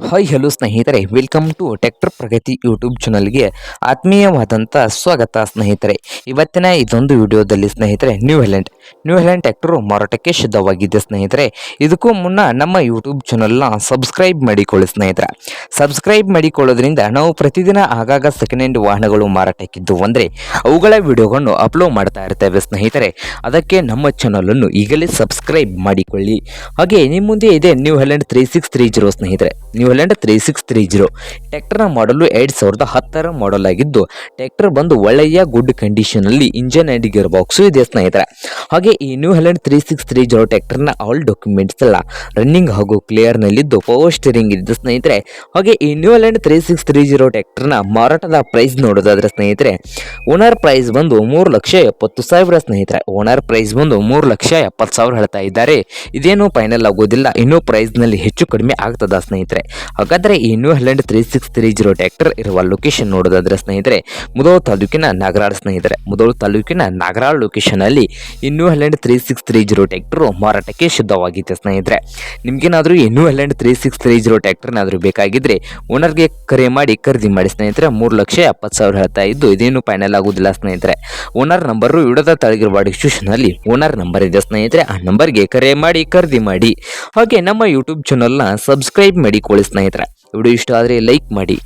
Hi hello ಸ್ನೇಹಿತರೆ. Welcome to tractor Pragati YouTube ಚಾನಲ್ಗೆ ಆತ್ಮೀಯವಾದಂಥ ಸ್ವಾಗತ ಸ್ನೇಹಿತರೆ. ಇವತ್ತಿನ ಇದೊಂದು ವಿಡಿಯೋದಲ್ಲಿ ಸ್ನೇಹಿತರೆ New Holland New Holland tractor ಮಾರಾಟಕ್ಕೆ ಸಿದ್ಧವಾಗಿದೆ ಸ್ನೇಹಿತರೆ. ಇದಕ್ಕೂ ಮುನ್ನ ನಮ್ಮ ಯೂಟ್ಯೂಬ್ ಚಾನಲ್ನ ಸಬ್ಸ್ಕ್ರೈಬ್ ಮಾಡಿಕೊಳ್ಳಿ ಸ್ನೇಹಿತರೆ. ಸಬ್ಸ್ಕ್ರೈಬ್ ಮಾಡಿಕೊಳ್ಳೋದ್ರಿಂದ ನಾವು ಪ್ರತಿದಿನ ಆಗಾಗ ಸೆಕೆಂಡ್ ಹ್ಯಾಂಡ್ ವಾಹನಗಳು ಮಾರಾಟಕ್ಕಿದ್ದು ಅಂದರೆ ಅವುಗಳ ವಿಡಿಯೋಗಳನ್ನು ಅಪ್ಲೋಡ್ ಮಾಡ್ತಾ ಇರ್ತೇವೆ ಸ್ನೇಹಿತರೆ. ಅದಕ್ಕೆ ನಮ್ಮ ಚಾನಲನ್ನು ಈಗಲೇ ಸಬ್ಸ್ಕ್ರೈಬ್ ಮಾಡಿಕೊಳ್ಳಿ. ಹಾಗೆ ನಿಮ್ಮ ಮುಂದೆ ಇದೆ new Holland three six three zero ಸ್ನೇಹಿತರೆ. New Holland three six three zero. ಟ್ಯಾಕ್ಟರ್ನ ಮಾಡಲು ಎರಡು ಸಾವಿರದ ಹತ್ತರ ಮಾಡಲ್ ಆಗಿದ್ದು, ಟ್ರ್ಯಾಕ್ಟರ್ ಬಂದು ಒಳ್ಳೆಯ ಗುಡ್ ಕಂಡೀಷನಲ್ಲಿ ಇಂಜನ್ ಆ್ಯಂಡ್ ಗಿಯರ್ ಬಾಕ್ಸು ಇದೆ ಸ್ನೇಹಿತರೆ. ಹಾಗೆ ಈ New three six three zero ಟ್ಯಾಕ್ಟರ್ನ all documents ಎಲ್ಲ ರನ್ನಿಂಗ್ ಹಾಗೂ ಕ್ಲಿಯರ್ನಲ್ಲಿದ್ದು ಪವರ್ ಸ್ಟೀರಿಂಗ್ ಇದೆ ಸ್ನೇಹಿತರೆ. ಹಾಗೆ ಈ New three six three zero ಟ್ಯಾಕ್ಟರ್ನ ಮಾರಾಟದ ಪ್ರೈಸ್ ನೋಡೋದಾದ್ರೆ ಸ್ನೇಹಿತರೆ ಓನರ್ ಪ್ರೈಸ್ ಬಂದು ಮೂರು ಲಕ್ಷ ಎಪ್ಪತ್ತು ಸಾವಿರ ಸ್ನೇಹಿತರೆ. ಓನರ್ ಪ್ರೈಸ್ ಬಂದು ಮೂರು ಲಕ್ಷ ಎಪ್ಪತ್ತು ಸಾವಿರ ಹೇಳ್ತಾ ಇದ್ದಾರೆ. ಇದೇನು ಫೈನಲ್ ಆಗೋದಿಲ್ಲ. ಇನ್ನೂ ಪ್ರೈಸ್ನಲ್ಲಿ ಹೆಚ್ಚು ಕಡಿಮೆ ಆಗ್ತದ ಸ್ನೇಹಿತರೆ. ಹಾಗಾದರೆ ಈ New Holland three six three zero tractor ಇರುವ ಲೊಕೇಶನ್ ನೋಡೋದಾದ್ರೆ ಸ್ನೇಹಿತರೆ, ಮುದೋಳ ತಾಲೂಕಿನ ನಾಗರಾಳ್ ಸ್ನೇಹಿತರೆ. ಮುದೋಳ ತಾಲೂಕಿನ ನಾಗರಾಳ್ ಲೊಕೇಶನ್ ಅಲ್ಲಿ ಈ New Holland three six three zero tractor ಮಾರಾಟಕ್ಕೆ ಸಿದ್ಧವಾಗಿದೆ ಸ್ನೇಹಿತರೆ. ನಿಮಗೇನಾದರೂ ಈ New Holland three six three zero ಟ್ರ್ಯಾಕ್ಟರ್ನಾದರೂ ಬೇಕಾಗಿದ್ದರೆ ಓನರ್ಗೆ ಕರೆ ಮಾಡಿ ಖರೀದಿ ಮಾಡಿ ಸ್ನೇಹಿತರೆ, ಮೂರು ಲಕ್ಷ ಎಪ್ಪತ್ತು ಸಾವಿರ ಹೇಳ್ತಾ ಇದ್ದು ಇದೇನು ಫೈನಲ್ ಆಗುವುದಿಲ್ಲ ಸ್ನೇಹಿತರೆ. ಓನರ್ ನಂಬರು ಇಡದ ತಳಗಿರುವ ಡಿಸ್ಕ್ರಿಪ್ಷನ್ ಅಲ್ಲಿ ಓನರ್ ನಂಬರ್ ಇದೆ ಸ್ನೇಹಿತರೆ. ಆ ನಂಬರ್ಗೆ ಕರೆ ಮಾಡಿ, ಖರೀದಿ ಮಾಡಿ. ಹಾಗೆ ನಮ್ಮ ಯೂಟ್ಯೂಬ್ ಚಾನಲ್ನ ಸಬ್ಸ್ಕ್ರೈಬ್ ಮಾಡಿಕೊಳ್ಳಿ ಸ್ನೇಹಿತರೆ. ವಿಡಿಯೋ ಇಷ್ಟ ಆದರೆ ಲೈಕ್ ಮಾಡಿ.